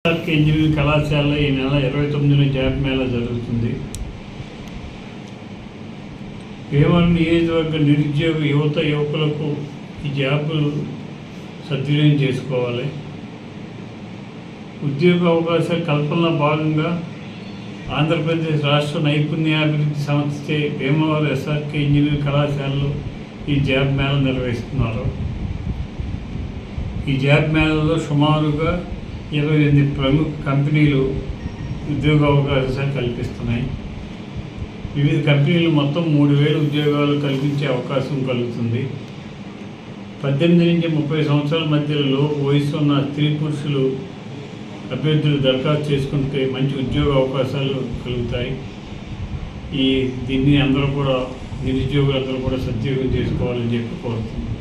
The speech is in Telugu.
ఎస్ఆర్కే ఇంజనీరింగ్ కళాశాలలో ఈ నెల ఇరవై తొమ్మిదిన జాబ్ మేళా జరుగుతుంది. భీమవరం నియోజకవర్గ నిరుద్యోగ యువత యువకులకు ఈ జాబులు సద్వినియోగం చేసుకోవాలి. ఉద్యోగ అవకాశాల కల్పనలో భాగంగా ఆంధ్రప్రదేశ్ రాష్ట్ర నైపుణ్యాభివృద్ధి సంస్థ భీమవరం ఎస్ఆర్కే ఇంజనీరింగ్ కళాశాలలో ఈ జాబ్ మేళ నిర్వహిస్తున్నారు. ఈ జాబ్ మేళలో సుమారుగా ఇరవై ఎనిమిది ప్రముఖ కంపెనీలు ఉద్యోగ అవకాశాలు కల్పిస్తున్నాయి. వివిధ కంపెనీలు మొత్తం మూడు వేలు ఉద్యోగాలు కల్పించే అవకాశం కలుగుతుంది. పద్దెనిమిది నుంచి ముప్పై సంవత్సరాల మధ్యలో వయసు ఉన్న స్త్రీ పురుషులు అభ్యర్థులు దరఖాస్తు చేసుకుంటే మంచి ఉద్యోగ అవకాశాలు కలుగుతాయి. ఈ దీన్ని అందరూ కూడా నిరుద్యోగులందరూ కూడా సద్వినియోగం చేసుకోవాలని చెప్పి కోరుతున్నాను